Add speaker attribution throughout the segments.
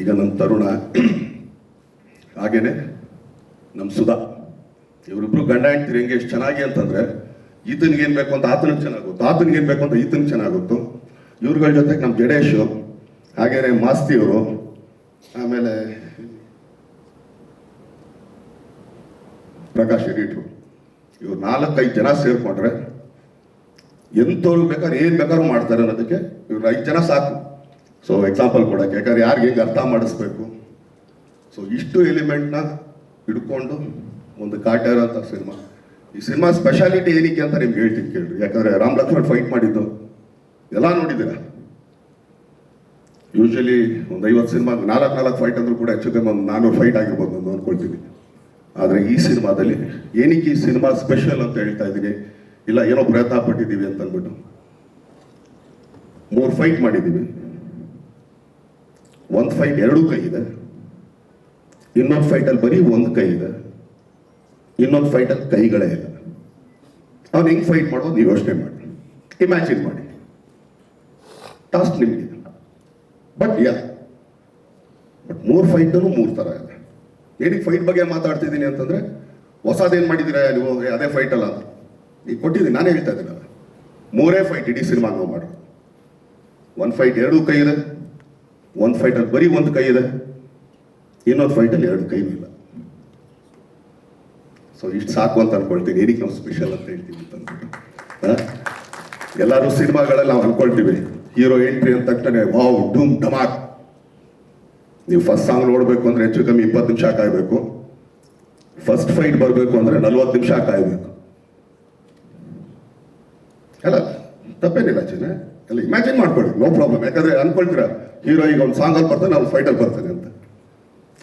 Speaker 1: ಈಗ ನಮ್ಮ ತರುಣ. ಹಾಗೇನೆ ನಮ್ಮ ಸುಧಾ. ಇವರಿಬ್ರು ಗಂಡ ಹೆಂಡ್ತಿರು ಹೆಂಗೆ ಎಷ್ಟು ಚೆನ್ನಾಗಿ ಅಂತಂದ್ರೆ, ಈತನಿಗೆ ಏನ್ ಬೇಕು ಅಂತ ಆತನಿಗೆ ಚೆನ್ನಾಗುತ್ತೆ ಆತನಿಗೆ ಏನ್ ಬೇಕು ಅಂತ ಈತನಿಗೆ ಚೆನ್ನಾಗುತ್ತೋ ಇವ್ರುಗಳ ಜೊತೆಗೆ ನಮ್ಮ ಜಡೇಶು, ಹಾಗೇನೆ ಮಾಸ್ತಿ ಅವರು ಆಮೇಲೆ ಪ್ರಕಾಶ್ ಹಿರಿಟ್ರು ಇವ್ರು ನಾಲ್ಕೈದು ಜನ ಸೇರ್ಕೊಂಡ್ರೆ ಎಂಥವ್ರು ಬೇಕಾದ್ರೆ ಏನ್ ಬೇಕಾದ್ರೂ ಮಾಡ್ತಾರೆ ಅನ್ನೋದಕ್ಕೆ ಇವ್ರು ಐದು ಜನ ಸಾಕು. ಸೊ ಎಕ್ಸಾಂಪಲ್ ಕೊಡೋಕ್ಕೆ. ಯಾಕಂದ್ರೆ ಯಾರಿಗೆ ಹೆಂಗೆ ಅರ್ಥ ಮಾಡಿಸ್ಬೇಕು? ಸೊ ಇಷ್ಟು ಎಲಿಮೆಂಟ್ನ ಹಿಡ್ಕೊಂಡು ಒಂದು ಕಾಟ ಇರೋಂಥ ಸಿನಿಮಾ. ಈ ಸಿನಿಮಾ ಸ್ಪೆಷಾಲಿಟಿ ಏನಕ್ಕೆ ಅಂತ ನಿಮ್ಗೆ ಹೇಳ್ತೀನಿ ಕೇಳ್ರಿ. ಯಾಕಂದ್ರೆ ರಾಮ್ ಲಕ್ಷ್ಮಣ್ ಫೈಟ್ ಮಾಡಿದ್ದು. ಎಲ್ಲ ನೋಡಿದ್ದೀರಾ? ಯೂಶಲಿ ಒಂದು ಐವತ್ತು ಸಿನಿಮಾ, ನಾಲ್ಕು ನಾಲ್ಕು ಫೈಟ್ ಅಂದ್ರೂ ಕೂಡ ಹೆಚ್ಚು ಕಮ್ಮಿ ಒಂದು ನಾನ್ನೂರು ಫೈಟ್ ಆಗಿರ್ಬೋದು ನಾನು ಅಂದ್ಕೊಳ್ತೀನಿ ಆದರೆ ಈ ಸಿನಿಮಾದಲ್ಲಿ ಏನಕ್ಕೆ ಈ ಸಿನಿಮಾ ಸ್ಪೆಷಲ್ ಅಂತ ಹೇಳ್ತಾ ಇದ್ದೀನಿ? ಇಲ್ಲ, ಏನೋ ಪ್ರಯತ್ನ ಪಟ್ಟಿದ್ದೀವಿ ಅಂತ ಅಂದ್ಬಿಟ್ಟು. ಮೂರು ಫೈಟ್ ಮಾಡಿದ್ದೀವಿ. ಒಂದು ಫೈಟ್ ಎರಡು ಕೈ ಇದೆ. ಇನ್ನೊಂದು ಫೈಟಲ್ಲಿ ಬರೀ ಒಂದು ಕೈ ಇದೆ. ಇನ್ನೊಂದು ಫೈಟಲ್ಲಿ ಕೈಗಳೇ ಇಲ್ಲ. ಅವ್ನು ಹೆಂಗೆ ಫೈಟ್ ಮಾಡೋದು ನೀವು ಯೋಚನೆ ಮಾಡಿ. ಇಮ್ಯಾಜಿನ್ ಮಾಡಿ. ಟಾಸ್ಕ್ ನಿಮಗೆ ಬಟ್ ಯಾ ಬಟ್ ಮೂರು ಫೈಟನ್ನು ಮೂರು ಥರ ಇದೆ. ಏನಕ್ಕೆ ಫೈಟ್ ಬಗ್ಗೆ ಮಾತಾಡ್ತಿದ್ದೀನಿ ಅಂತಂದರೆ, ಹೊಸದೇನು ಮಾಡಿದ್ದೀರಾ ನೀವು ಅದೇ ಫೈಟ್ ಅಲ್ಲ ಅಂತ ಈಗ ಕೊಟ್ಟಿದ್ದೀನಿ, ನಾನೇ ಹೇಳ್ತಾ ಇದ್ದೀನಲ್ಲ. ಮೂರೇ ಫೈಟ್ ಇಡೀ ಸಿನಿಮಾ ನಾವು ಮಾಡಿ ಒಂದು ಫೈಟ್ ಎರಡು ಕೈ ಇದೆ. ಒಂದು ಫೈಟಲ್ಲಿ ಬರೀ ಒಂದು ಕೈ ಇದೆ. ಇನ್ನೊಂದು ಫೈಟಲ್ಲಿ ಎರಡು ಕೈನೂ ಇಲ್ಲ ಸೊ ಇಷ್ಟು ಸಾಕು ಅಂತ ಅನ್ಕೊಳ್ತೀನಿ. ಏನಕ್ಕೆ ನಾವು ಸ್ಪೆಷಲ್ ಅಂತ ಹೇಳ್ತೀವಿ ಅಂತ? ಎಲ್ಲರೂ ಸಿನಿಮಾಗಳಲ್ಲಿ ನಾವು ಅನ್ಕೊಳ್ತೀವಿ. ಹೀರೋ ಎಂಟ್ರಿ ಅಂತ ತಕ್ಷಣ ವಾವ್ ಡೂಮ್ ಡಮಾಕ್ ನೀವು ಫಸ್ಟ್ ಸಾಂಗ್ ನೋಡಬೇಕು ಅಂದರೆ ಹೆಚ್ಚು ಕಮ್ಮಿ ಇಪ್ಪತ್ತು ನಿಮಿಷ ಕಾಯಬೇಕು. ಫಸ್ಟ್ ಫೈಟ್ ಬರಬೇಕು ಅಂದರೆ ನಲ್ವತ್ತು ನಿಮಿಷ ಕಾಯಬೇಕು. ಅಲ್ಲ, ತಪ್ಪೇನಿಲ್ಲ ಚಿನ್ನ ಎಲ್ಲ ಇಮ್ಯಾಜಿನ್ ಮಾಡ್ಕೊಳ್ಳಿ. ನೋ ಪ್ರಾಬ್ಲಮ್ ಯಾಕಂದ್ರೆ ಅನ್ಕೊಳ್ತೀರಾ ಹೀರೋ ಈಗ ಒಂದು ಸಾಂಗಲ್ಲಿ ಬರ್ತಾನೆ ನಾವು ಫೈಟಲ್ಲಿ ಬರ್ತಾನೆ ಅಂತ.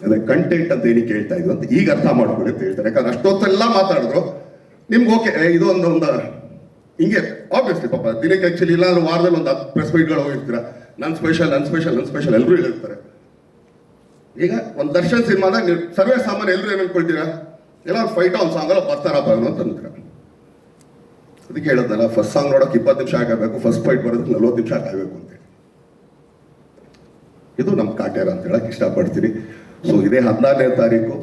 Speaker 1: ಅದೇ ಕಂಟೆಂಟ್ ಅಂತ ಏನಕ್ಕೆ ಹೇಳ್ತಾ ಇದ್ರು ಅಂತ. ಈಗ ಅರ್ಥ ಮಾಡ್ಕೊಳ್ಳಿ ಅಂತ ಹೇಳ್ತಾರೆ. ಯಾಕಂದ್ರೆ ಅಷ್ಟೊತ್ತೆಲ್ಲ ಮಾತಾಡಿದ್ರು. ನಿಮ್ಗೆ ಓಕೆ ಇದು ಒಂದು, ಹಿಂಗೆ ಆಬ್ವಿಯಸ್ಲಿ ಪಾಪ, ದಿನಕ್ಕೆ ಆಕ್ಚುಲಿ ಇಲ್ಲ ಅಂದ್ರೆ ವಾರದಲ್ಲಿ ಒಂದು ಹತ್ತು ಪ್ರೆಸ್ ಮೀಟ್ಗಳು ಹೋಗಿರ್ತೀರ. ನನ್ನ ಸ್ಪೆಷಲ್ ನನ್ನ ಸ್ಪೆಷಲ್ ನನ್ನ ಸ್ಪೆಷಲ್ ಎಲ್ಲರೂ ಹೇಳಿರ್ತಾರೆ. ಈಗ ಒಂದು ದರ್ಶನ್ ಸಿನಿಮಾದಾಗ ನೀವು ಸರ್ವೇ ಸಾಮಾನ್ಯ ಎಲ್ಲರೂ ಏನು ಅನ್ಕೊಳ್ತೀರಾ? ಎಲ್ಲ ಫೈಟ್ ಫೈಟ್ ಸಾಂಗ್ ಸಾಂಗಲ್ಲ ಬರ್ತಾರಪ್ಪ ಅನ್ನೋ ಅಂತ ಅದಕ್ಕೆ ಹೇಳೋದಲ್ಲ ಫಸ್ಟ್ ಸಾಂಗ್ ನೋಡೋಕೆ ಇಪ್ಪತ್ತು ನಿಮಿಷ ಆಗಬೇಕು ಫಸ್ಟ್ ಫೈಟ್ ಬರೋದಕ್ಕೆ ನಲ್ವತ್ತು ನಿಮಿಷ ಆಗಬೇಕು ಅಂತೇಳಿ ಇದು ನಮ್ಮ ಕಾಟ್ಯಾರ ಅಂತ ಹೇಳಕ್ ಇಷ್ಟಪಡ್ತೀನಿ. ಸೊ ಇದೇ ಹದಿನಾರನೇ ತಾರೀಕು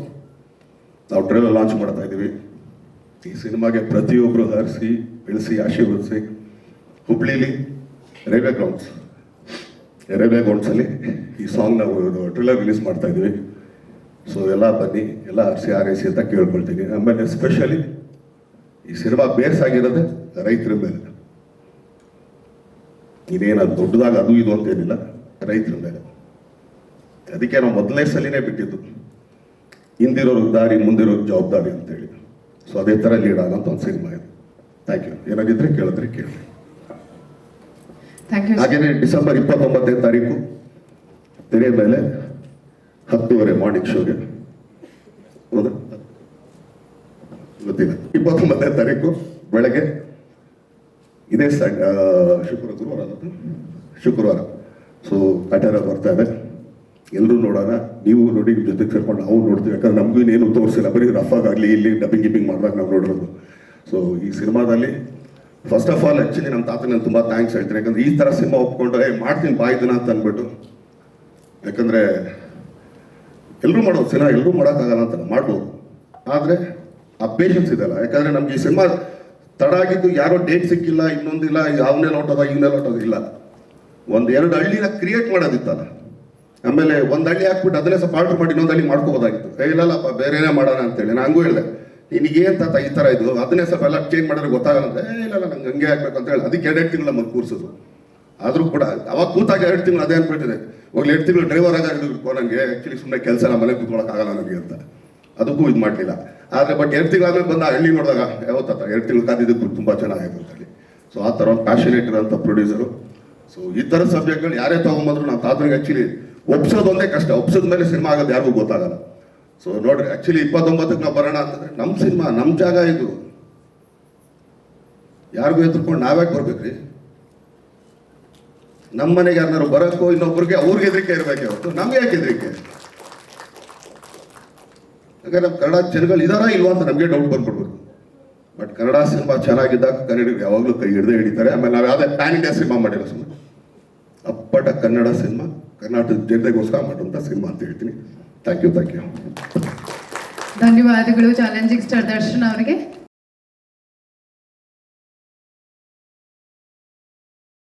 Speaker 1: ನಾವು ಟ್ರೈಲರ್ ಲಾಂಚ್ ಮಾಡ್ತಾ ಇದ್ದೀವಿ. ಈ ಸಿನಿಮಾಗೆ ಪ್ರತಿಯೊಬ್ಬರು ಹರಿಸಿ, ಬೆಳೆಸಿ, ಆಶೀರ್ವದಿಸಿ, ಹುಬ್ಳಿಲಿ ರೈಲ್ವೆ ಗ್ರೌಂಡ್ಸ್ ರೈಲ್ವೆ ಗ್ರೌಂಡ್ಸಲ್ಲಿ ಈ ಸಾಂಗ್ ನಾವು ಟ್ರಿಲರ್ ರಿಲೀಸ್ ಮಾಡ್ತಾ ಇದ್ದೀವಿ. ಸೊ ಎಲ್ಲ ಬನ್ನಿ, ಎಲ್ಲ ಹರಿಸಿ ಆರೈಸಿ ಅಂತ ಕೇಳ್ಕೊಳ್ತೀನಿ. ಆಮೇಲೆ ಎಸ್ಪೆಷಲಿ ಈ ಸಿನಿಮಾ ಬೇಸ್ ಆಗಿರೋದೇ ರೈತರ ಮೇಲೆ. ಇದೇನ ದೊಡ್ಡದಾಗ ಅದು ಇದು ಅಂತೇನಿಲ್ಲ ರೈತರ ಮೇಲೆ. ಅದಕ್ಕೆ ನಾವು ಮೊದಲನೇ ಸಲಿನೇ ಬಿಟ್ಟಿದ್ದು. ಹಿಂದಿರೋರು ದಾರಿ ಮುಂದಿರೋ ಜವಾಬ್ದಾರಿ ಅಂತೇಳಿ. ಸೊ ಅದೇ ಥರ ಲೀಡ್ ಆಗಂತ ಒಂದು ಸಿನಿಮಾ ಇದು. ಥ್ಯಾಂಕ್ ಯು ಏನಾಗಿದ್ರೆ ಕೇಳಿದ್ರೆ ಕೇಳಿ. ಹಾಗೇನೆ ಡಿಸೆಂಬರ್ ಇಪ್ಪತ್ತೊಂಬತ್ತನೇ ತಾರೀಕು ತೆರೆ ಮೇಲೆ ಹತ್ತುವರೆ ಮಾರ್ನಿಂಗ್ ಶೋಗೆ ಗೊತ್ತಿಲ್ಲ. ಇಪ್ಪತ್ತೊಂಬತ್ತನೇ ತಾರೀಕು ಬೆಳಗ್ಗೆ ಇದೇ ಸಂಡ್ ಶುಕ್ರ ಗುರುವಾರ ಶುಕ್ರವಾರ. ಸೊ ಕಟಾರ ಬರ್ತಾ ಇದೆ. ಎಲ್ಲರೂ ನೋಡೋಣ. ನೀವು ನೋಡಿ ನಿಮ್ಮ ಜೊತೆಗೆ ಸೇರ್ಕೊಂಡು ನಾವು ನೋಡ್ತೀವಿ. ಯಾಕಂದ್ರೆ ನಮಗೂ ಇನ್ನೇನು ತೋರಿಸಿಲ್ಲ. ಬರೀ ರಫ್ ಆಗಲಿ, ಇಲ್ಲಿ ಡಬ್ಬಿಂಗ್ ಗಿಬ್ಬಿಂಗ್ ಮಾಡಿದಾಗ ನಾವು ನೋಡಿರೋದು. ಸೊ ಈ ಸಿನಿಮಾದಲ್ಲಿ ಫಸ್ಟ್ ಆಫ್ ಆಲ್ ಆ್ಯಕ್ಚುಲಿ ನಮ್ಮ ತಾತ ನಾನು ತುಂಬ ಥ್ಯಾಂಕ್ಸ್ ಹೇಳ್ತೀನಿ. ಯಾಕಂದ್ರೆ ಈ ಥರ ಸಿನಿಮಾ ಒಪ್ಕೊಂಡ್ರೆ ಮಾಡ್ತೀನಿ ಬಾಯ್ದನ ಅಂತ ಅಂದ್ಬಿಟ್ಟು. ಯಾಕಂದರೆ ಎಲ್ಲರೂ ಮಾಡೋದು ಸಿನಿಮಾ ಎಲ್ಲರೂ ಮಾಡೋಕ್ಕಾಗಲ್ಲ ಅಂತ ಮಾಡ್ಬೋದು. ಆದರೆ, ಆ ಪೇಷನ್ಸ್ ಇದೆಲ್ಲ ಯಾಕಂದರೆ ನಮ್ಗೆ ಈ ಸಿನಿಮಾ ತಡ ಆಗಿದ್ದು ಯಾರೋ ಡೇಟ್ ಸಿಕ್ಕಿಲ್ಲ, ಇನ್ನೊಂದಿಲ್ಲ ಅವನೇ ಲೋಟದ ಇವನೇ ಲೋಟದ ಇಲ್ಲ. ಒಂದು ಎರಡು ಹಳ್ಳಿನ ಕ್ರಿಯೇಟ್ ಮಾಡೋದಿತ್ತಲ್ಲ. ಆಮೇಲೆ ಒಂದು ಹಳ್ಳಿ ಹಾಕ್ಬಿಟ್ಟು ಅದನ್ನೇ ಸ್ವಲ್ಪ ಆರ್ಡರ್ ಮಾಡಿ ಇನ್ನೊಂದು ಹಳ್ಳಿ ಮಾಡ್ಕೋಬೋದಾಗಿತ್ತು. ಇಲ್ಲಲ್ಲಪ್ಪ ಬೇರೆನೇ ಮಾಡೋಣ ಅಂತೇಳಿ ನಾನು ಹಂಗೂ ಹೇಳಿದೆ. ನಿನಗೇನು ತಾತ ಈ ಥರ ಇದು? ಅದನ್ನೇ ಸ್ವಲ್ಪ ಎಲ್ಲ ಚೇಂಜ್ ಮಾಡಿದ್ರೆ ಗೊತ್ತಾಗಲ್ಲ ಅಂತ. ಇಲ್ಲ ನಂಗೆ ಹಂಗೆ ಹಾಕ್ಬೇಕು ಅಂತ ಹೇಳಿ ಅದಕ್ಕೆ ಎರಡು ತಿಂಗಳು ನಮ್ಮನ್ನು ಕೂರಿಸಿದ್ರು ಆದರೂ ಕೂಡ ಅವಾಗ ಕೂತಾಗ ಎರಡು ತಿಂಗಳು ಅದೇ ಅನ್ಬಿಟ್ಟಿದೆ. ಹೋಗ್ಲಿ, ಎರಡು ತಿಂಗಳು ಡ್ರೈವರ್ ಆಗಿ ನನಗೆ ಆ್ಯಕ್ಚುಲಿ ಸುಮ್ಮನೆ ಕೆಲಸ ಮನೆ ಕೂತ್ಕೊಳ್ಳೋಕ್ಕಾಗಲ್ಲ ನನಗೆ ಅಂತ. ಅದಕ್ಕೂ ಇದು ಮಾಡಲಿಲ್ಲ. ಆದರೆ ಬಟ್ ಎರಡು ತಿಂಗಳಾದ್ಮೇಲೆ ಬಂದ ಹಳ್ಳಿ ನೋಡಿದಾಗ ಯಾವತ್ತ ಎರಡು ತಿಂಗಳು ಕಾದಿದ್ದಕ್ಕೂ ತುಂಬ ಚೆನ್ನಾಗಿತ್ತು ಅಂತ ಹೇಳಿ ಸೊ ಆ ಥರ ಒಂದು ಪ್ಯಾಷನೇಟ್ ಇರೋಂಥ ಪ್ರೊಡ್ಯೂಸರು ಸೊ ಈ ಥರ ಸಬ್ಜೆಕ್ಟ್ಗಳು ಯಾರೇ ತೊಗೊಂಬಂದ್ರು ನಾವು ತಾತನಿಗೆ ಆ್ಯಕ್ಚುಲಿ ಒಪ್ಸೋದೊಂದೇ ಕಷ್ಟ. ಒಪ್ಸೋದ ಮೇಲೆ ಸಿನಿಮಾ ಆಗೋದು ಯಾರಿಗೂ ಗೊತ್ತಾಗಲ್ಲ. ಸೊ ನೋಡ್ರಿ ಆ್ಯಕ್ಚುಲಿ ಇಪ್ಪತ್ತೊಂಬತ್ತಕ್ಕೆ ನಾವು ಬರೋಣ ಅಂತಂದ್ರೆ ನಮ್ಮ ಸಿನಿಮಾ ನಮ್ಮ ಜಾಗ ಇದು. ಯಾರಿಗೂ ಎದುರ್ಕೊಂಡು ನಾವ್ಯಾಕೆ ಬರ್ಬೇಕ್ರಿ. ನಮ್ಮ ಮನೆಗೆ ಯಾರನ್ನಾರು ಬರೋಕ್ಕೋ ಇನ್ನೊಬ್ರಿಗೆ ಅವ್ರಿಗೆ ಹೆದರಿಕೆ ಇರಬೇಕೆ ಯಾವತ್ತು ನಮ್ಗೆ ಯಾಕೆ ಹೆದರಿಕೆ ಯಾಕಂದ್ರೆ ಕನ್ನಡ ಜನಗಳು ಇದಾರಾ ಇಲ್ವಾ ಅಂತ ನಮಗೆ ಡೌಟ್ ಬಂದ್ಬಿಡ್ಬೇಕು ಬಟ್ ಕನ್ನಡ ಸಿನಿಮಾ ಚೆನ್ನಾಗಿದ್ದಾಗ ಕನ್ನಡಿಗರು ಯಾವಾಗಲೂ ಕೈ ಹಿಡ್ದೇ ಹಿಡಿತಾರೆ. ಆಮೇಲೆ ನಾವು ಯಾವುದೇ ಪ್ಯಾನ್ ಇಂಡಿಯಾ ಸಿನಿಮಾ ಮಾಡಿಲ್ಲ ಸುಮ್ಮನೆ ಅಪ್ಪಟ ಕನ್ನಡ ಸಿನಿಮಾ ಕರ್ನಾಟಕದ ಜನತೆಗೋಸ್ಕರ ಮಾಡುವಂಥ ಸಿನಿಮಾ ಅಂತ ಹೇಳ್ತೀನಿ. ಥ್ಯಾಂಕ್ ಯು ಥ್ಯಾಂಕ್ ಯು
Speaker 2: ಧನ್ಯವಾದಗಳು ಚಾಲೆಂಜಿಂಗ್ ಸ್ಟಾರ್ ದರ್ಶನ್ ಅವರಿಗೆ.